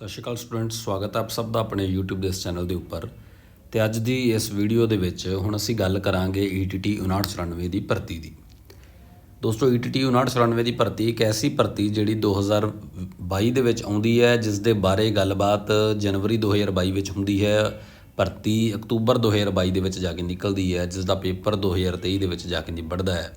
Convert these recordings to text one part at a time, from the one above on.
ਸਤਿ ਸ਼੍ਰੀ ਅਕਾਲ ਸਟੂਡੈਂਟਸ, ਸਵਾਗਤ ਹੈ ਆਪ ਸਭ ਦਾ ਆਪਣੇ YouTube ਦੇ ਇਸ ਚੈਨਲ ਦੇ ਉੱਪਰ। ਤੇ ਅੱਜ ਦੀ ਇਸ ਵੀਡੀਓ ਦੇ ਵਿੱਚ ਹੁਣ ਅਸੀਂ ਗੱਲ ਕਰਾਂਗੇ E ETT 5994 ਦੀ ਭਰਤੀ ਦੀ। ਦੋਸਤੋ E ETT 5994 ਦੀ ਭਰਤੀ ਇੱਕ ਐਸੀ ਭਰਤੀ ਜਿਹੜੀ 2022 ਦੇ ਵਿੱਚ ਆਉਂਦੀ ਹੈ, ਜਿਸ ਦੇ ਬਾਰੇ ਗੱਲਬਾਤ ਜਨਵਰੀ 2022 ਵਿੱਚ ਹੁੰਦੀ ਹੈ, ਭਰਤੀ ਅਕਤੂਬਰ 2022 ਦੇ ਵਿੱਚ ਜਾ ਕੇ ਨਿਕਲਦੀ ਹੈ, ਜਿਸ ਦਾ ਪੇਪਰ 2023 ਦੇ ਵਿੱਚ ਜਾ ਕੇ ਨਿਬੜਦਾ ਹੈ।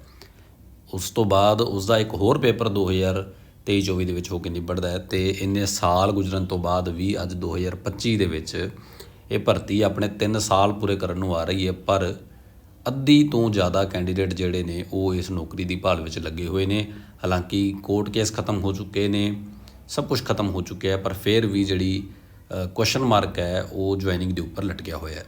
ਉਸ ਤੋਂ ਬਾਅਦ ਉਸ ਦਾ ਇੱਕ ਹੋਰ ਪੇਪਰ 2023 24 ਦੇ ਵਿੱਚ ਹੋ ਕੇ ਨਿਬੜਦਾ ਹੈ ਤੇ ਇੰਨੇ ਸਾਲ ਗੁਜ਼ਰਨ ਤੋਂ ਬਾਅਦ ਵੀ ਅੱਜ 2025 ਦੇ ਵਿੱਚ ਇਹ ਭਰਤੀ ਆਪਣੇ 3 ਸਾਲ ਪੂਰੇ ਕਰਨ ਨੂੰ ਆ ਰਹੀ ਹੈ, ਪਰ ਅੱਧੀ ਤੋਂ ਜ਼ਿਆਦਾ ਕੈਂਡੀਡੇਟ ਜਿਹੜੇ ਨੇ ਉਹ ਇਸ ਨੌਕਰੀ ਦੀ ਭਾਲ ਵਿੱਚ ਲੱਗੇ ਹੋਏ ਨੇ। ਹਾਲਾਂਕਿ ਕੋਰਟ ਕੇਸ ਖਤਮ ਹੋ ਚੁੱਕੇ ਨੇ, ਸਭ ਕੁਝ ਖਤਮ ਹੋ ਚੁੱਕਿਆ ਹੈ, ਪਰ ਫਿਰ ਵੀ ਜਿਹੜੀ ਕੁਐਸਚਨ ਮਾਰਕ ਹੈ, ਉਹ ਜੁਆਇਨਿੰਗ ਦੇ ਉੱਪਰ ਲਟਕਿਆ ਹੋਇਆ ਹੈ।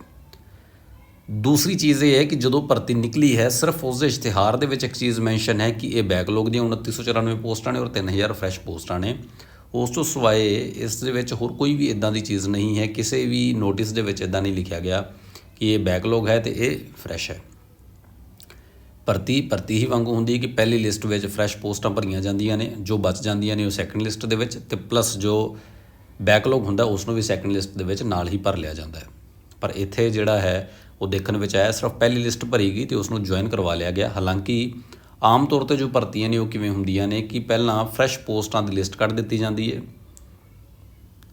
ਦੂਸਰੀ ਚੀਜ਼ ਇਹ ਹੈ ਕਿ ਜਦੋਂ ਭਰਤੀ ਨਿਕਲੀ ਹੈ, ਸਿਰਫ ਉਸ ਦੇ ਇਸ਼ਤਿਹਾਰ ਦੇ ਵਿੱਚ ਇੱਕ ਚੀਜ਼ ਮੈਂਸ਼ਨ ਹੈ ਕਿ ਇਹ ਬੈਕਲੌਗ ਦੀਆਂ 2994 ਪੋਸਟਾਂ ਨੇ ਔਰ 3000 ਫਰੈਸ਼ ਪੋਸਟਾਂ ਨੇ। ਉਸ ਤੋਂ ਸਿਵਾਏ ਇਸ ਦੇ ਵਿੱਚ ਹੋਰ ਕੋਈ ਵੀ ਇਦਾਂ ਦੀ ਚੀਜ਼ ਨਹੀਂ ਹੈ, ਕਿਸੇ ਵੀ ਨੋਟਿਸ ਦੇ ਵਿੱਚ ਇਦਾਂ ਨਹੀਂ ਲਿਖਿਆ ਗਿਆ ਕਿ ਇਹ ਬੈਕਲੌਗ ਹੈ ਤੇ ਇਹ ਫਰੈਸ਼ ਹੈ। ਭਰਤੀ ਭਰਤੀ ਹੀ ਵਾਂਗੂ ਹੁੰਦੀ ਹੈ ਕਿ ਪਹਿਲੀ ਲਿਸਟ ਵਿੱਚ ਫਰੈਸ਼ ਪੋਸਟਾਂ ਭਰੀਆਂ ਜਾਂਦੀਆਂ ਨੇ, ਜੋ ਬਚ ਜਾਂਦੀਆਂ ਨੇ ਉਹ ਸੈਕੰਡ ਲਿਸਟ ਦੇ ਵਿੱਚ ਤੇ ਪਲੱਸ ਜੋ ਬੈਕਲੌਗ ਹੁੰਦਾ, ਉਸ ਨੂੰ ਵੀ ਸੈਕੰਡ ਲਿਸਟ ਦੇ ਵਿੱਚ ਨਾਲ ਹੀ ਭਰ ਲਿਆ ਜਾਂਦਾ ਹੈ। ਪਰ ਇੱਥੇ ਜਿਹੜਾ ਹੈ ਉਹ ਦੇਖਣ ਵਿੱਚ ਆਇਆ, ਸਿਰਫ ਪਹਿਲੀ ਲਿਸਟ ਭਰੀ ਗਈ ਤੇ ਉਸ ਨੂੰ ਜੁਆਇਨ ਕਰਵਾ ਲਿਆ ਗਿਆ। ਹਾਲਾਂਕਿ ਆਮ ਤੌਰ ਤੇ ਜੋ ਭਰਤੀਆਂ ਨੇ ਉਹ ਕਿਵੇਂ ਹੁੰਦੀਆਂ ਨੇ ਕਿ ਪਹਿਲਾਂ ਫਰੈਸ਼ ਪੋਸਟਾਂ ਦੀ ਲਿਸਟ ਕੱਢ ਦਿੱਤੀ ਜਾਂਦੀ ਹੈ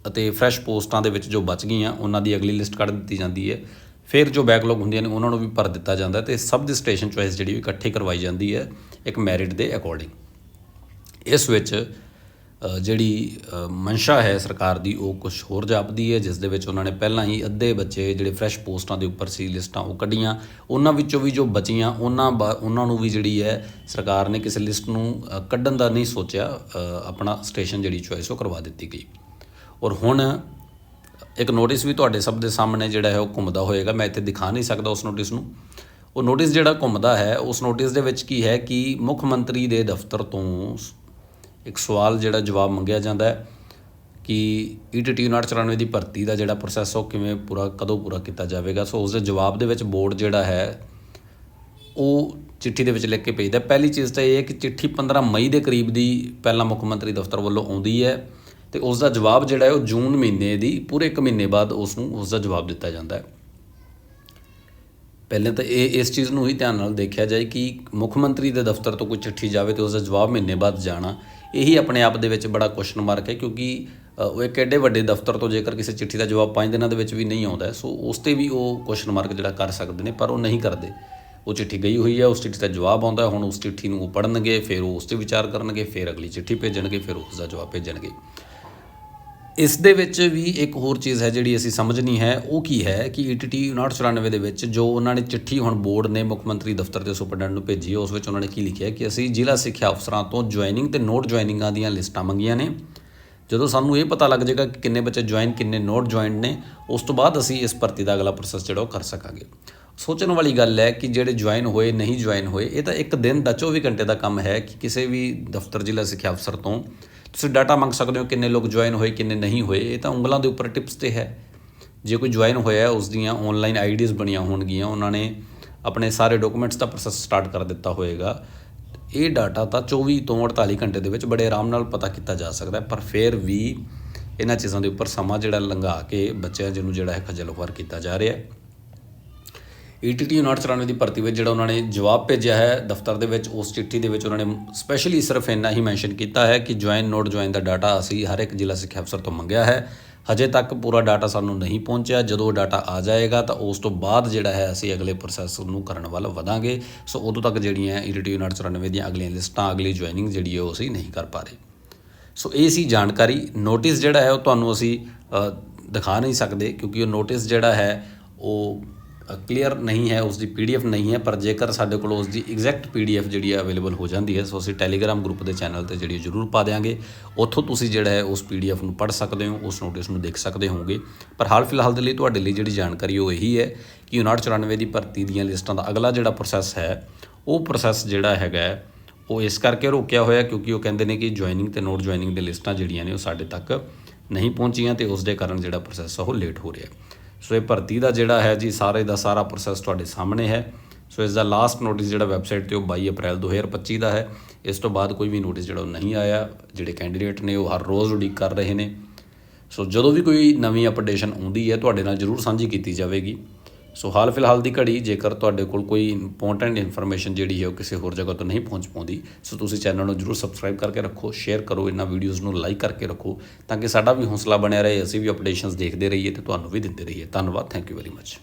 ਅਤੇ ਫਰੈਸ਼ ਪੋਸਟਾਂ ਦੇ ਵਿੱਚ ਜੋ ਬਚ ਗਈਆਂ, ਉਹਨਾਂ ਦੀ ਅਗਲੀ ਲਿਸਟ ਕੱਢ ਦਿੱਤੀ ਜਾਂਦੀ ਹੈ। ਫਿਰ ਜੋ ਬੈਕਲੌਗ ਹੁੰਦੀਆਂ ਨੇ, ਉਹਨਾਂ ਨੂੰ ਵੀ ਭਰ ਦਿੱਤਾ ਜਾਂਦਾ ਤੇ ਸਬ ਦੀ ਸਟੇਸ਼ਨ ਚੁਆਇਸ ਜਿਹੜੀ ਉਹ ਇਕੱਠੇ ਕਰਵਾਈ ਜਾਂਦੀ ਹੈ, ਇੱਕ ਮੈਰਿਟ ਦੇ ਅਕੋਰਡਿੰਗ ਇਸ ਵਿੱਚ ਜਿਹੜੀ ਅ, ਮਨਸ਼ਾ ਹੈ ਸਰਕਾਰ ਦੀ ਉਹ ਕੁਝ ਹੋਰ ਜਾਪਦੀ ਹੈ ਜਿਸ ਦੇ ਵਿੱਚ ਉਹਨਾਂ ਨੇ ਪਹਿਲਾਂ ਹੀ ਅੱਧੇ ਬੱਚੇ ਜਿਹੜੇ ਫਰੈਸ਼ ਪੋਸਟਾਂ ਦੇ ਉੱਪਰ ਸੀ ਲਿਸਟਾਂ ਉਹ ਕੱਢੀਆਂ। ਉਹਨਾਂ ਵਿੱਚੋਂ ਵੀ ਜੋ ਬਚੀਆਂ ਉਹਨਾਂ ਬਾ- ਉਹਨਾਂ ਨੂੰ ਵੀ ਜਿਹੜੀ ਹੈ ਸਰਕਾਰ ਨੇ ਕਿਸੇ ਲਿਸਟ ਨੂੰ ਕੱਢਣ ਦਾ ਨਹੀਂ ਸੋਚਿਆ ਆਪਣਾ ਸਟੇਸ਼ਨ ਜਿਹੜੀ ਚੁਆਇਸ ਉਹ ਕਰਵਾ ਦਿੱਤੀ ਗਈ। ਔਰ ਹੁਣ ਇੱਕ ਨੋਟਿਸ ਵੀ ਤੁਹਾਡੇ ਸਭ ਦੇ ਸਾਹਮਣੇ ਜਿਹੜਾ ਹੈ ਉਹ ਘੁੰਮਦਾ ਹੋਏਗਾ ਮੈਂ ਇੱਥੇ ਦਿਖਾ ਨਹੀਂ ਸਕਦਾ ਉਸ ਨੋਟਿਸ ਨੂੰ। ਉਹ ਨੋਟਿਸ ਜਿਹੜਾ ਘੁੰਮਦਾ ਹੈ ਉਸ ਨੋਟਿਸ ਦੇ ਵਿੱਚ ਕੀ ਹੈ ਕਿ ਮੁੱਖ ਮੰਤਰੀ ਦੇ ਦਫ਼ਤਰ ਤੋਂ ਇੱਕ ਸਵਾਲ ਜਿਹੜਾ ਜਵਾਬ ਮੰਗਿਆ ਜਾਂਦਾ ਹੈ ਕਿ E ETT 5994 ਦੀ ਭਰਤੀ ਦਾ ਜਿਹੜਾ ਪ੍ਰੋਸੈਸ ਉਹ ਕਿਵੇਂ ਪੂਰਾ, ਕਦੋਂ ਪੂਰਾ ਕੀਤਾ ਜਾਵੇਗਾ? ਸੋ ਉਸ ਦੇ ਜਵਾਬ ਦੇ ਵਿੱਚ ਬੋਰਡ ਜਿਹੜਾ ਹੈ, ਉਹ ਚਿੱਠੀ ਦੇ ਵਿੱਚ ਲਿਖ ਕੇ ਭੇਜਦਾ ਪਹਿਲੀ ਚੀਜ਼ ਤਾਂ ਇਹ ਹੈ ਕਿ ਚਿੱਠੀ 15 ਮਈ ਦੇ ਕਰੀਬ ਦੀ ਪਹਿਲਾਂ ਮੁੱਖ ਮੰਤਰੀ ਦਫ਼ਤਰ ਵੱਲੋਂ ਆਉਂਦੀ ਹੈ ਤੇ ਉਸ ਦਾ ਜਵਾਬ ਜਿਹੜਾ ਹੈ ਉਹ ਜੂਨ ਮਹੀਨੇ ਦੀ, ਪੂਰੇ ਇੱਕ ਮਹੀਨੇ ਬਾਅਦ ਉਸ ਨੂੰ ਉਸ ਦਾ ਜਵਾਬ ਦਿੱਤਾ ਜਾਂਦਾ ਹੈ। ਪਹਿਲਾਂ ਤਾਂ ਇਹ ਇਸ ਚੀਜ਼ ਨੂੰ ਹੀ ਧਿਆਨ ਨਾਲ ਦੇਖਿਆ ਜਾਏ ਕਿ ਮੁੱਖ ਮੰਤਰੀ ਦੇ ਦਫ਼ਤਰ ਤੋਂ ਕੋਈ ਚਿੱਠੀ ਜਾਵੇ ਤੇ ਉਸ ਦਾ ਜਵਾਬ ਮਹੀਨੇ ਬਾਅਦ ਜਾਣਾ, ਇਹੀ ਆਪਣੇ ਆਪ ਦੇ ਵਿੱਚ ਬੜਾ ਕੁਐਸਚਨ ਮਾਰਕ ਹੈ ਕਿਉਂਕਿ ਉਹ ਇੱਕ ਐਡੇ ਵੱਡੇ ਦਫ਼ਤਰ ਤੋਂ ਜੇਕਰ ਕਿਸੇ ਚਿੱਠੀ ਦਾ ਜਵਾਬ 5 ਦਿਨਾਂ ਦੇ ਵਿੱਚ ਵੀ ਨਹੀਂ ਆਉਂਦਾ, ਸੋ ਉਸ ਤੇ ਵੀ ਉਹ ਕੁਐਸਚਨ ਮਾਰਕ ਜਿਹੜਾ ਕਰ ਸਕਦੇ ਨੇ, ਪਰ ਉਹ ਨਹੀਂ ਕਰਦੇ। ਉਹ ਚਿੱਠੀ ਗਈ ਹੋਈ ਹੈ, ਉਸ ਚਿੱਠੀ ਦਾ ਜਵਾਬ ਆਉਂਦਾ, ਹੁਣ ਉਸ ਚਿੱਠੀ ਨੂੰ ਉਹ ਪੜ੍ਹਨਗੇ, ਫਿਰ ਉਹ ਉਸ ਤੇ ਵਿਚਾਰ ਕਰਨਗੇ, ਫਿਰ ਅਗਲੀ ਚਿੱਠੀ ਭੇਜਣਗੇ, ਫਿਰ ਉਸ ਦਾ ਜਵਾਬ ਭੇਜਣਗੇ। ਇਸ ਦੇ ਵਿੱਚ ਵੀ ਇੱਕ ਹੋਰ ਚੀਜ਼ ਹੈ ਜਿਹੜੀ ਅਸੀਂ ਸਮਝਣੀ ਹੈ, ਉਹ ਕੀ ਹੈ ਕਿ E ETT 5994 ਦੇ ਵਿੱਚ ਜੋ ਉਹਨਾਂ ਨੇ ਚਿੱਠੀ ਹੁਣ ਬੋਰਡ ਨੇ ਮੁੱਖ ਮੰਤਰੀ ਦਫ਼ਤਰ ਦੇ ਸੁਪਰਡੈਂਟ ਨੂੰ ਭੇਜੀ, ਉਸ ਵਿੱਚ ਉਹਨਾਂ ਨੇ ਕੀ ਲਿਖਿਆ ਕਿ ਅਸੀਂ ਜ਼ਿਲ੍ਹਾ ਸਿੱਖਿਆ ਅਫਸਰਾਂ ਤੋਂ ਜੁਆਇਨਿੰਗ ਤੇ ਨੋਟ ਜੁਆਇਨਿੰਗਾਂ ਦੀਆਂ ਲਿਸਟਾਂ ਮੰਗੀਆਂ ਨੇ। ਜਦੋਂ ਸਾਨੂੰ ਇਹ ਪਤਾ ਲੱਗ ਜਾਏਗਾ ਕਿ ਕਿੰਨੇ ਬੱਚੇ ਜੁਆਇਨ ਕਿੰਨੇ ਨੋਟ ਜੁਆਇਨਡ ਨੇ, ਉਸ ਤੋਂ ਬਾਅਦ ਅਸੀਂ ਇਸ ਭਰਤੀ ਦਾ ਅਗਲਾ ਪ੍ਰੋਸੈਸ ਜਿਹੜਾ ਉਹ ਕਰ ਸਕਾਂਗੇ। ਸੋਚਣ ਵਾਲੀ ਗੱਲ ਹੈ ਕਿ ਜਿਹੜੇ ਜੁਆਇਨ ਹੋਏ, ਨਹੀਂ ਜੁਆਇਨ ਹੋਏ, ਇਹ ਤਾਂ ਇੱਕ ਦਿਨ ਦਾ 24 ਘੰਟੇ ਦਾ ਕੰਮ ਹੈ ਕਿ ਕਿਸੇ ਵੀ ਦਫ਼ਤਰ ਜ਼ਿਲ੍ਹਾ ਸਿੱਖਿਆ ਅਫਸਰ ਤੋਂ ਤੁਸੀਂ ਡਾਟਾ ਮੰਗ ਸਕਦੇ ਹੋ ਕਿੰਨੇ ਲੋਕ ਜੁਆਇਨ ਹੋਏ, ਕਿੰਨੇ ਨਹੀਂ ਹੋਏ, ਇਹ ਤਾਂ ਉਂਗਲਾਂ ਦੇ ਉੱਪਰ ਟਿਪਸ ਤੇ ਹੈ। ਜੇ ਕੋਈ ਜੁਆਇਨ ਹੋਇਆ ਉਸ ਦੀਆਂ ਆਨਲਾਈਨ ਆਈਡੀਜ਼ ਬਣੀਆਂ ਹੋਣਗੀਆਂ, ਉਹਨਾਂ ਨੇ ਆਪਣੇ ਸਾਰੇ ਡਾਕੂਮੈਂਟਸ ਦਾ ਪ੍ਰੋਸੈਸ ਸਟਾਰਟ ਕਰ ਦਿੱਤਾ ਹੋਏਗਾ। ਇਹ ਡਾਟਾ ਤਾਂ 24 ਤੋਂ 48 ਘੰਟੇ ਦੇ ਵਿੱਚ ਬੜੇ ਆਰਾਮ ਨਾਲ ਪਤਾ ਕੀਤਾ ਜਾ ਸਕਦਾ ਪਰ ਫਿਰ ਵੀ ਇਹਨਾਂ ਚੀਜ਼ਾਂ ਦੇ ਉੱਪਰ ਸਮਾਂ ਜਿਹੜਾ ਲੰਘਾ ਕੇ ਬੱਚਿਆਂ ਜਿਹਨੂੰ ਜਿਹੜਾ ਹੈ ਖੱਜਲ ਖੁਆਰ ਕੀਤਾ ਜਾ ਰਿਹਾ ਹੈ। E ETT 5994 ਦੀ ਭਰਤੀ ਵਿੱਚ ਜਿਹੜਾ ਉਹਨਾਂ ਨੇ ਜਵਾਬ ਭੇਜਿਆ ਹੈ, ਦਫ਼ਤਰ ਦੇ ਵਿੱਚ, ਉਸ ਚਿੱਠੀ ਦੇ ਵਿੱਚ ਉਹਨਾਂ ਨੇ ਸਪੈਸ਼ਲੀ ਸਿਰਫ ਇੰਨਾ ਹੀ ਮੈਂਸ਼ਨ ਕੀਤਾ ਹੈ ਕਿ ਜੁਆਇਨ ਨੋਟ ਜੁਆਇਨ ਦਾ ਡਾਟਾ ਅਸੀਂ ਹਰ ਇੱਕ ਜ਼ਿਲ੍ਹਾ ਸਿੱਖਿਆ ਅਫਸਰ ਤੋਂ ਮੰਗਿਆ ਹੈ। ਹਜੇ ਤੱਕ ਪੂਰਾ ਡਾਟਾ ਸਾਨੂੰ ਨਹੀਂ ਪਹੁੰਚਿਆ। ਜਦੋਂ ਡਾਟਾ ਆ ਜਾਏਗਾ ਤਾਂ ਉਸ ਤੋਂ ਬਾਅਦ ਜਿਹੜਾ ਹੈ ਅਸੀਂ ਅਗਲੇ ਪ੍ਰੋਸੈਸ ਨੂੰ ਕਰਨ ਵੱਲ ਵਧਾਂਗੇ। ਸੋ ਉਦੋਂ ਤੱਕ ਜਿਹੜੀਆਂ E ETT 5994 ਦੀਆਂ ਅਗਲੀਆਂ ਲਿਸਟਾਂ, ਅਗਲੀ ਜੁਆਇਨਿੰਗ ਜਿਹੜੀ ਹੈ ਉਹ ਅਸੀਂ ਨਹੀਂ ਕਰ ਪਾ ਰਹੇ। ਸੋ ਇਹ ਸੀ ਜਾਣਕਾਰੀ। ਨੋਟਿਸ ਜਿਹੜਾ ਹੈ ਉਹ ਤੁਹਾਨੂੰ ਅਸੀਂ ਦਿਖਾ ਨਹੀਂ ਸਕਦੇ ਕਿਉਂਕਿ ਉਹ ਨੋਟਿਸ ਜਿਹੜਾ ਹੈ ਉਹ ਕਲੀਅਰ ਨਹੀਂ ਹੈ ਉਸ ਦੀ ਪੀਡੀਐਫ ਨਹੀਂ ਹੈ, ਪਰ ਜੇਕਰ ਸਾਡੇ ਕੋਲ ਉਸ ਦੀ ਐਗਜ਼ੈਕਟ ਪੀਡੀਐਫ ਜਿਹੜੀ ਹੈ ਅਵੇਲੇਬਲ ਹੋ ਜਾਂਦੀ ਹੈ, ਸੋ ਅਸੀਂ ਟੈਲੀਗ੍ਰਾਮ ਗਰੁੱਪ ਦੇ ਚੈਨਲ ਤੇ ਜਿਹੜੀ ਜ਼ਰੂਰ ਪਾ ਦਿਆਂਗੇ। ਉੱਥੋਂ ਤੁਸੀਂ ਜਿਹੜਾ ਹੈ ਉਸ ਪੀਡੀਐਫ ਨੂੰ ਪੜ੍ਹ ਸਕਦੇ ਹੋ, ਉਸ ਨੋਟਿਸ ਨੂੰ ਦੇਖ ਸਕਦੇ ਹੋਗੇ ਪਰ ਹਾਲ ਫਿਲਹਾਲ ਦੇ ਲਈ ਤੁਹਾਡੇ ਲਈ ਜਿਹੜੀ ਜਾਣਕਾਰੀ ਉਹ ਇਹੀ ਹੈ ਕਿ 5994 ਦੀ ਭਰਤੀ ਦੀਆਂ ਲਿਸਟਾਂ ਦਾ ਅਗਲਾ ਜਿਹੜਾ ਪ੍ਰੋਸੈਸ ਹੈ, ਉਹ ਪ੍ਰੋਸੈਸ ਜਿਹੜਾ ਹੈਗਾ ਉਹ ਇਸ ਕਰਕੇ ਰੋਕਿਆ ਹੋਇਆ ਕਿਉਂਕਿ ਉਹ ਕਹਿੰਦੇ ਨੇ ਕਿ ਜੁਆਇਨਿੰਗ ਤੇ ਨੋਟ ਜੁਆਇਨਿੰਗ ਦੇ ਲਿਸਟਾਂ ਜਿਹੜੀਆਂ ਨੇ ਉਹ ਸਾਡੇ ਤੱਕ ਨਹੀਂ ਪਹੁੰਚੀਆਂ ਤੇ ਉਸ ਦੇ ਕਾਰਨ ਜਿਹੜਾ ਪ੍ਰੋਸੈਸ ਉਹ ਲੇਟ ਹੋ ਰਿਹਾ ਸੋ ਇਹ ਭਰਤੀ ਦਾ ਜਿਹੜਾ ਹੈ ਜੀ, ਸਾਰੇ ਦਾ ਸਾਰਾ ਪ੍ਰੋਸੈਸ ਤੁਹਾਡੇ ਸਾਹਮਣੇ ਹੈ। ਸੋ ਇਸ ਦਾ ਲਾਸਟ ਨੋਟਿਸ ਜਿਹੜਾ ਵੈਬਸਾਈਟ ਤੇ ਉਹ 22 ਅਪ੍ਰੈਲ 2025 ਦਾ ਹੈ। ਇਸ ਤੋਂ ਬਾਅਦ ਕੋਈ ਵੀ ਨੋਟਿਸ ਜਿਹੜਾ ਉਹ ਨਹੀਂ ਆਇਆ, ਜਿਹੜੇ ਕੈਂਡੀਡੇਟ ਨੇ ਉਹ ਹਰ ਰੋਜ਼ ਉਡੀਕ ਕਰ ਰਹੇ ਨੇ। ਸੋ ਜਦੋਂ ਵੀ ਕੋਈ ਨਵੀਂ ਅਪਡੇਸ਼ਨ ਆਉਂਦੀ ਹੈ, ਤੁਹਾਡੇ ਨਾਲ ਜਰੂਰ ਸਾਂਝੀ ਕੀਤੀ ਜਾਵੇਗੀ। ਸੋ ਹਾਲ ਫਿਲਹਾਲ ਦੀ ਘੜੀ, ਜੇਕਰ ਤੁਹਾਡੇ ਕੋਲ ਕੋਈ ਇੰਪੋਰਟੈਂਟ ਇਨਫੋਰਮੇਸ਼ਨ ਜਿਹੜੀ ਹੈ ਉਹ ਕਿਸੇ ਹੋਰ ਜਗ੍ਹਾ ਤੋਂ ਨਹੀਂ ਪਹੁੰਚ ਪਾਉਂਦੀ, ਸੋ ਤੁਸੀਂ ਚੈਨਲ ਨੂੰ ਜਰੂਰ ਸਬਸਕ੍ਰਾਈਬ ਕਰਕੇ ਰੱਖੋ ਸ਼ੇਅਰ ਕਰੋ, ਇਹਨਾਂ ਵੀਡੀਓਜ਼ ਨੂੰ ਲਾਈਕ ਕਰਕੇ ਰੱਖੋ, ਤਾਂ ਕਿ ਸਾਡਾ ਵੀ ਹੌਸਲਾ ਬਣਿਆ ਰਹੇ, ਅਸੀਂ ਵੀ ਅਪਡੇਸ਼ਨਸ ਦੇਖਦੇ ਰਹੀਏ ਤੇ ਤੁਹਾਨੂੰ ਵੀ ਦਿੰਦੇ ਰਹੀਏ। ਧੰਨਵਾਦ ਥੈਂਕ ਯੂ ਵੈਰੀ ਮੱਚ